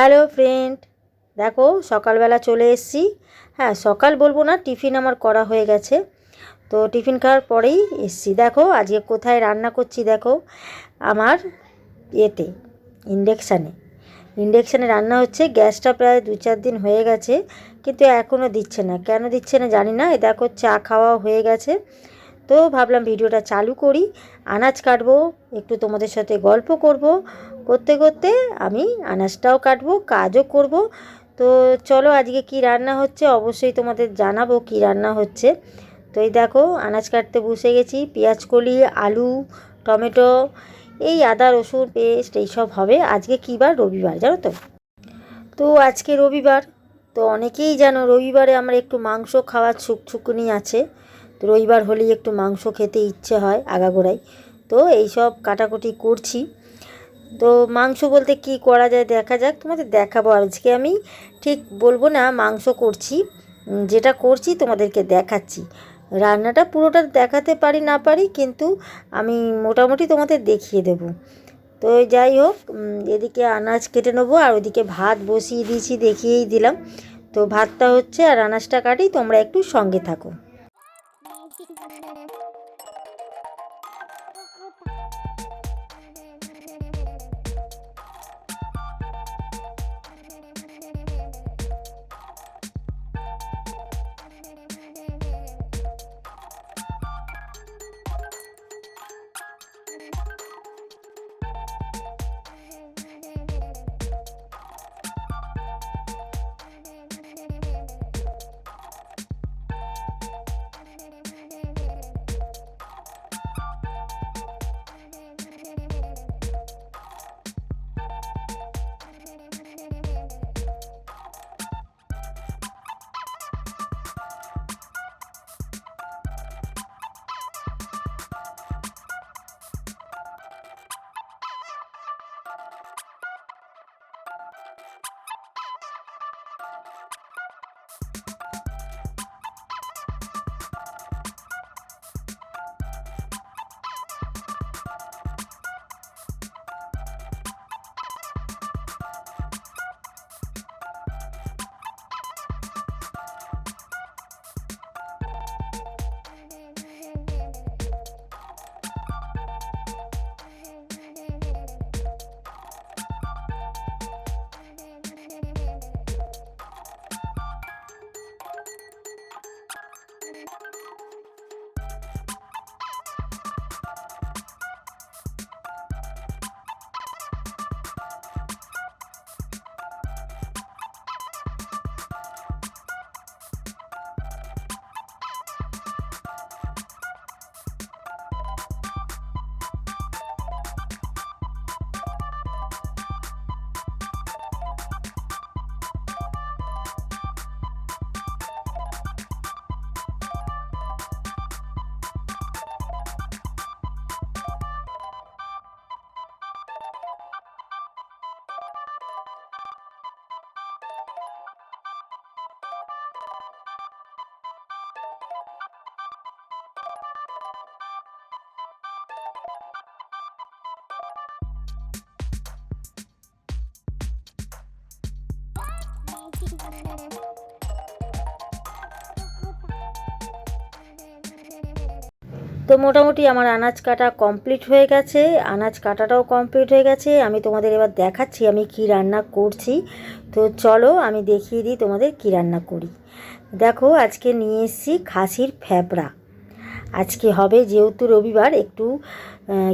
Hello friend, দেখো সকালবেলা চলে এসছি। হ্যাঁ সকাল বলব না, টিফিন আমার করা হয়ে গেছে। তো টিফিন খাওয়ার পরেই এসেছি। দেখো আজকে কোথায় রান্না করছি দেখো আমার এতে ইন্ডেকশানে। ইন্ডেকশানে রান্না হচ্ছে, গ্যাসটা প্রায় দু চার দিন হয়ে গেছে, কিন্তু এখনও দিচ্ছে না। কেন দিচ্ছে না জানি না এই দেখো চা খাওয়া হয়ে গেছে। তো ভাবলাম ভিডিওটা চালু করি, আনাজ কাটবো, একটু তোমাদের সাথে গল্প করব। করতে করতে আমি আনাজটাও কাটবো, কাজও করব। তো চলো আজকে কি রান্না হচ্ছে অবশ্যই তোমাদের জানাব কি রান্না হচ্ছে। তো এই দেখো আনাজ কাটতে বসে গেছি, পেঁয়াজ কলি, আলু, টমেটো, এই আদা, রসুন, পেস্ট এইসব হবে। আজকে কী বার? রবিবার, জানো তো? তো আজকে রবিবার, তো অনেকেই জানো রবিবারে আমার একটু মাংস খাওয়ার ছুকছুকুনি আছে। তো রবিবার হলেই একটু মাংস খেতে ইচ্ছে হয় আগাগোড়াই। তো এইসব কাটাকুটি করছি। তো মাংস বলতে কি করা যায় দেখা যাক, তোমাদের দেখাবো। আজকে আমি ঠিক বলব না, মাংস করছি। যেটা করছি তোমাদেরকে দেখাচ্ছি। রান্নাটা পুরোটা দেখাতে পারি না পারি, কিন্তু আমি মোটামুটি তোমাদের দেখিয়ে দেবো। তো যাই হোক এদিকে আনাজ কেটে নেব, আর ওদিকে ভাত বসিয়ে দিয়েছি, দেখিয়েই দিলাম। তো ভাতটা হচ্ছে আর আনাজটা কাটি, তোমরা একটু সঙ্গে থাকো। তো মোটামুটি আমার আনাজ কাটা কমপ্লিট হয়ে গেছে, আনাজ কাটাটাও কমপ্লিট হয়ে গেছে। আমি তোমাদের এবার দেখাচ্ছি আমি কি রান্না করছি। তো চলো আমি দেখিয়ে দিই তোমাদের কি রান্না করি। দেখো আজকে নিয়ে এসেছি খাসির ফ্যাবড়া আজকে হবে যেহেতু রবিবার, একটু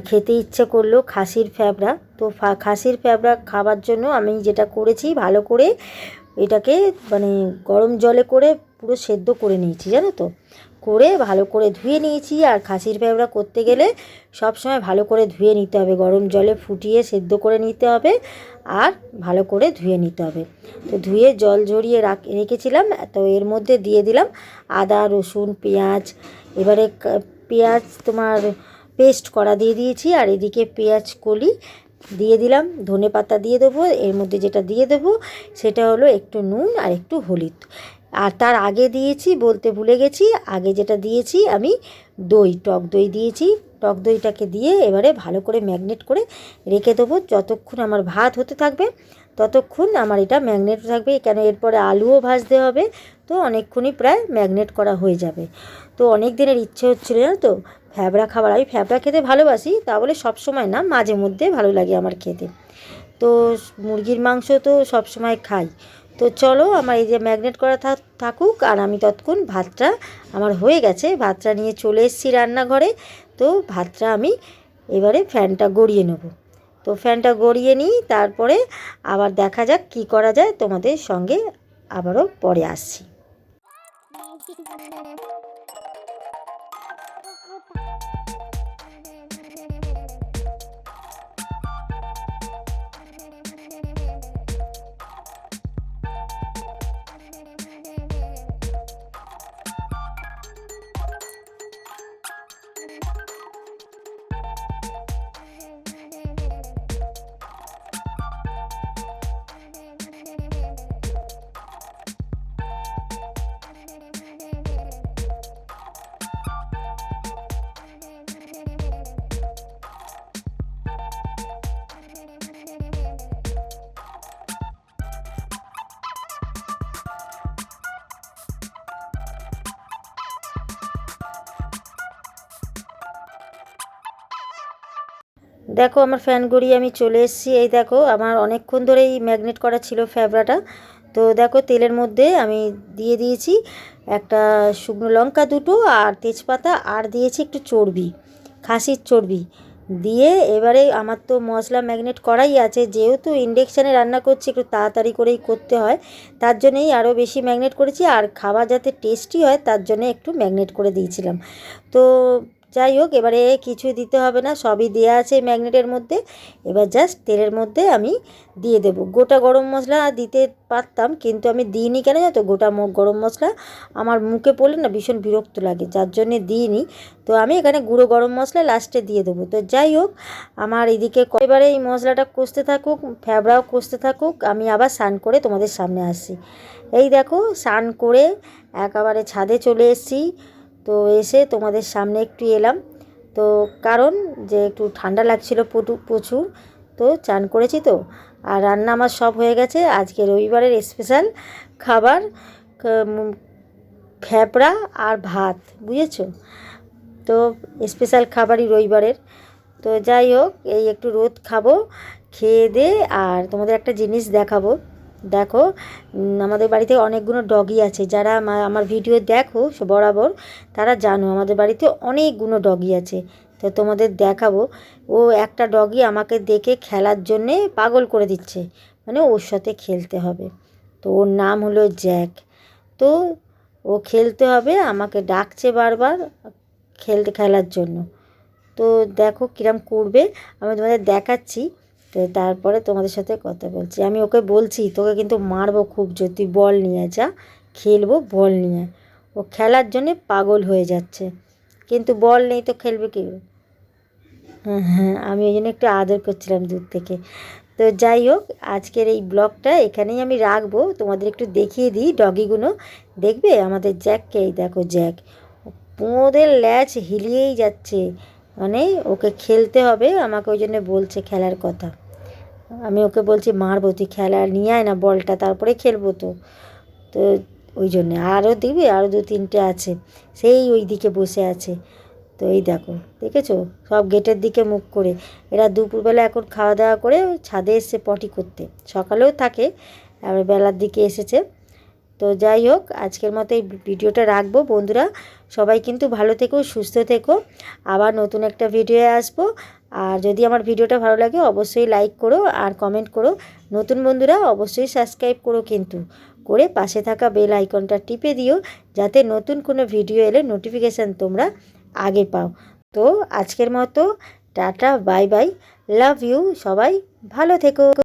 খেতে ইচ্ছে করল খাসির ফ্যাবড়া তো খাসির ফ্যাবড়া খাবার জন্য আমি যেটা করেছি ভালো করে এটাকে মানে গরম জলে করে পুরো সেদ্ধ করে নিয়েছি, জানো তো? করে ভালো করে ধুয়ে নিয়েছি আর খাসির ফ্যাবড়া করতে গেলে সব সময় ভালো করে ধুয়ে নিতে হবে। গরম জলে ফুটিয়ে সেদ্ধ করে নিতে হবে আর ভালো করে ধুয়ে নিতে হবে। তো ধুয়ে জল ঝরিয়ে রাখ, রেখেছিলাম, তো এর মধ্যে দিয়ে দিলাম আদা, রসুন, পেঁয়াজ, এবারে পেঁয়াজ তোমার পেস্ট করা দিয়ে দিয়েছি আর এদিকে পেঁয়াজ কলি দিয়ে দিলাম, ধনে পাতা দিয়ে দেবো, এর মধ্যে যেটা দিয়ে দেবো সেটা হলো একটু নুন আর একটু হলুদ। আর তার আগে দিয়েছি, বলতে ভুলে গেছি, আগে যেটা দিয়েছি আমি দই, টক দই দিয়েছি। টক দইটাকে দিয়ে এবারে ভালো করে ম্যাগনেট করে রেখে দেবো। যতক্ষণ আমার ভাত হতে থাকবে, ততক্ষণ আমার এটা ম্যাগনেট থাকবে। কেন এরপরে আলুও ভাজতে হবে, তো অনেকক্ষণই প্রায় ম্যাগনেট করা হয়ে যাবে। তো অনেক দিনের ইচ্ছে হচ্ছিল না তো? ফ্যাবড়া খাবার। আমি ফ্যাবড়া খেতে ভালোবাসি, তা বলে সব সময় না, মাঝে মধ্যে ভালো লাগে আমার খেতে। তো মুরগির মাংস তো সব সময় খাই। তো চলো আমার এই যে ম্যাগনেট করা থাকুক, আর আমি ততক্ষণ ভাতটা আমার হয়ে গেছে, ভাতটা নিয়ে চলে এসেছি রান্নাঘরে। তো ভাতটা আমি এবারে ফ্যানটা গড়িয়ে নেব। তো ফ্যানটা গড়িয়ে নিই, তারপরে আবার দেখা যাক কি করা যায়, তোমাদের সঙ্গে আবারও পরে আসছি। крута. দেখো, আমার ফ্যান গড়িয়ে আমি চলে এসেছি। এই দেখো, আমার অনেকক্ষণ ধরেই ম্যাগনেট করা ছিল ফ্যাবরাটা তো দেখো, তেলের মধ্যে আমি দিয়ে দিয়েছি একটা শুকনো লঙ্কা দুটো আর তেজপাতা, আর দিয়েছি একটু চর্বি, খাসির চর্বি। দিয়ে এবারে আমার তো মশলা ম্যাগনেট করাই আছে। যেহেতু ইন্ডাকশানে রান্না করছি, একটু তাড়াতাড়ি করেই করতে হয়। তার জন্যেই আরও বেশি ম্যাগনেট করেছি। আর খাবার যাতে টেস্টি হয়, তার জন্য একটু ম্যাগনেট করে দিয়েছিলাম। তো যাই হোক, এবারে কিছু দিতে হবে না, সবই দেওয়া আছে ম্যাগনেটের মধ্যে। এবার জাস্ট তেলের মধ্যে আমি দিয়ে দেবো। গোটা গরম মশলা দিতে পারতাম, কিন্তু আমি দিইনি কেন জানো গোটা গরম মশলা আমার মুখে পড়লে না ভীষণ বিরক্ত লাগে, যার জন্যে দিইনি। তো আমি এখানে গুঁড়ো গরম মশলা লাস্টে দিয়ে দেবো। তো যাই হোক, আমার এদিকে এবারে এই মশলাটা কষতে থাকুক, ফ্যাবড়াও কষতে থাকুক, আমি আবার স্নান করে তোমাদের সামনে আসি এই দেখো, স্নান করে একেবারে ছাদে চলে এসেছি। তো এসে তোমাদের সামনে একটু এলাম। তো কারণ যে একটু ঠান্ডা লাগছিল প্রচুর, তো চান করেছি তো। আর রান্না আমার সব হয়ে গেছে। আজকে রবিবারের স্পেশাল খাবার ফ্যাপড়া আর ভাত, বুঝেছ? তো স্পেশাল খাবারই রবিবারের। তো যাই হোক, এই একটু রোদ খাব, খেয়ে দে, আর তোমাদের একটা জিনিস দেখাবো। দেখো আমাদের বাড়িতে অনেকগুলো ডগি আছে। যারা আমার ভিডিও দেখো বরাবর, তারা জানো আমাদের বাড়িতে অনেকগুলো ডগি আছে। তো তোমাদের দেখাবো, ও একটা ডগি আমাকে দেখে খেলার জন্যে পাগল করে দিচ্ছে। মানে ওর সাথে খেলতে হবে। তো ওর নাম হলো জ্যাক। তো ও খেলতে হবে, আমাকে ডাকছে বারবার খেলতে খেলার জন্য। তো দেখো কিরম করবে, আমি তোমাদের দেখাচ্ছি। তো তারপরে তোমাদের সাথে কথা বলছি। আমি ওকে বলছি, তোকে কিন্তু মারবো খুব জোর, তুই বল নিয়ে যা। খেলব, বল নিয়ে ও খেলার জন্যে পাগল হয়ে যাচ্ছে। কিন্তু বল নেই তো খেলবে কী? হ্যাঁ হ্যাঁ আমি ওই জন্য একটু আদর করছিলাম দূর থেকে। তো যাই হোক, আজকের এই ব্লগটা এখানেই আমি রাখব। তোমাদের একটু দেখিয়ে দিই ডগিগুলো। দেখবে? আমাদের জ্যাককে, এই দেখো জ্যাক। পোঁদের ল্যাচ হিলিয়েই যাচ্ছে। মানে ওকে খেলতে হবে, আমাকে ওই জন্য বলছে খেলার কথা। আমি ওকে বলছি, মারবো, তুই খেলা নিয়ে আয় না, বলটা তারপরে খেলব তো। তো ওই জন্যে, আরও দিবি আরও দু তিনটে আছে। সেই ওই দিকে বসে আছে। তো এই দেখো, দেখেছ? সব গেটের দিকে মুখ করে। এরা দুপুরবেলা এখন খাওয়া দাওয়া করে ছাদে এসছে পটি করতে। সকালেও থাকে আর বেলার দিকে এসেছে। তো যাই হোক, আজকের মতো এই ভিডিওটা রাখব। বন্ধুরা, সবাই কিন্তু ভালো থেকো, সুস্থ থেকো। আবার নতুন একটা ভিডিও আসব। আর যদি আমার ভিডিওটা ভালো লাগে, অবশ্যই লাইক করো আর কমেন্ট করো। নতুন বন্ধুরা, অবশ্যই সাবস্ক্রাইব করো কিন্তু। করে পাশে থাকা বেল আইকনটা টিপে দিও, যাতে নতুন কোনো ভিডিও এলে নোটিফিকেশান তোমরা আগে পাও। তো আজকের মতো, tata bye bye love you সবাই ভালো থেকো।